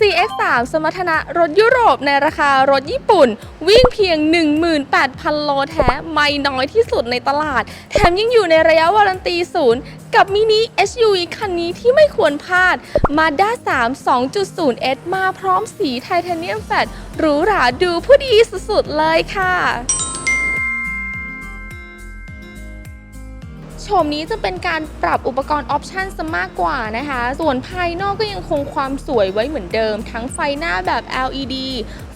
CX3 สมรรถนะรถยุโรปในราคารถญี่ปุ่น วิ่งเพียง 18,000 โลแท้ไม่น้อยที่สุดในตลาด แถมยังอยู่ในระยะวารันตีศูนย์กับมินิ SUV คันนี้ที่ไม่ควรพลาด Mazda 3 2.0S มาพร้อมสีไทเทเนียมแฟตหรูหราดูผู้ดีสุดๆเลยค่ะ โฉมนี้จะเป็นการปรับอุปกรณ์ออปชันซะมากกว่านะคะ ส่วนภายนอกก็ยังคงความสวยไว้เหมือนเดิม ทั้งไฟหน้าแบบ LED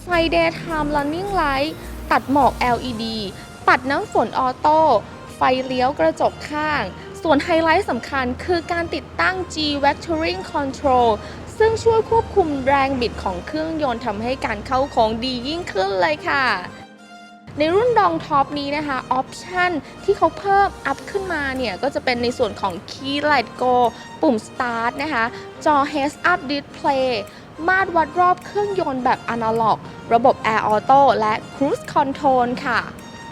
ไฟ daytime running light ตัดหมอก LED ปัดน้ำฝนออโต้ ไฟเลี้ยวกระจกข้าง ส่วนไฮไลท์สำคัญคือการติดตั้ง G Vectoring Control ซึ่งช่วยควบคุมแรงบิดของเครื่องยนต์ทำให้การเข้าโค้งดียิ่งขึ้นเลยค่ะ ในรุ่นดองท็อปนี้นะคะออปชันที่เขาเพิ่มอัพขึ้นมาเนี่ย ก็จะเป็นในส่วนของ Key Light Go ปุ่ม Start นะคะ จอ Heads Up Display มาตรวัดรอบเครื่องยนต์แบบอนาล็อก ระบบ Air Auto และ Cruise Control ค่ะ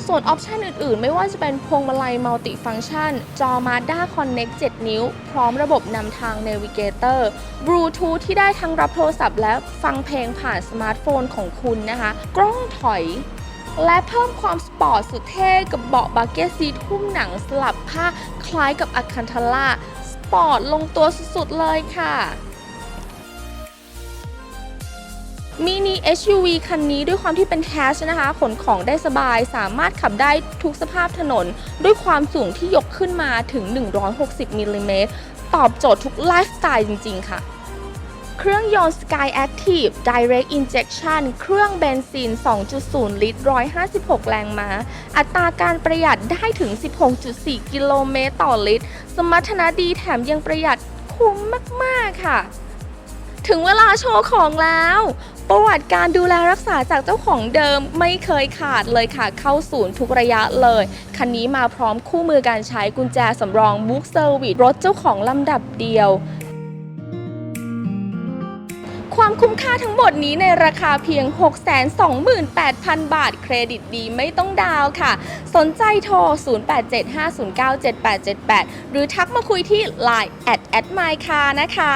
ส่วนออปชันอื่นๆ ไม่ว่าจะเป็นพวงมาลัยมัลติฟัง c t ชัน จอ Mazda Connect 7 นิ้ว พร้อมระบบนำทาง Navigator Bluetooth ที่ได้ทั้งรับโทรศัพท์และฟังเพลงผ่านสมาร์ทโฟนของคุณนะคะ กล้องถอย และเพิ่มความสปอร์ตสุดเท่กับเบาะบักเก็ตซีทหุ้มหนังสลับผ้าคล้ายกับอาคันทาร่าสปอร์ตลงตัวสุดๆเลยค่ะมินิ SUV คันนี้ด้วยความที่เป็นแฮชนะคะ ขนของได้สบายสามารถขับได้ทุกสภาพถนน ด้วยความสูงที่ยกขึ้นมาถึง 160มิลลิเมตรตอบโจทย์ทุกไลฟ์สไตล์จริง ๆ ค่ะ เครื่องยนต์ Sky Active Direct Injection เครื่องเบนซิน 2.0 ลิตร 156 แรงม้า อัตราการประหยัดได้ถึง 16.4 กิโลเมตรต่อลิตร สมรรถนะดีแถมยังประหยัดคุ้มมาก ๆ ค่ะ ถึงเวลาโชว์ของแล้ว ประวัติการดูแลรักษาจากเจ้าของเดิมไม่เคยขาดเลยค่ะ เข้าศูนย์ทุกระยะเลย คันนี้มาพร้อมคู่มือการใช้กุญแจสำรองบุ๊กเซอร์วิสรถเจ้าของลำดับเดียว ความคุ้มค่าทั้งหมดนี้ในราคาเพียง 628,000 บาท เครดิตดีไม่ต้องดาวค่ะ สนใจโทร 0875097878 หรือทักมาคุยที่ Line at at my car นะคะ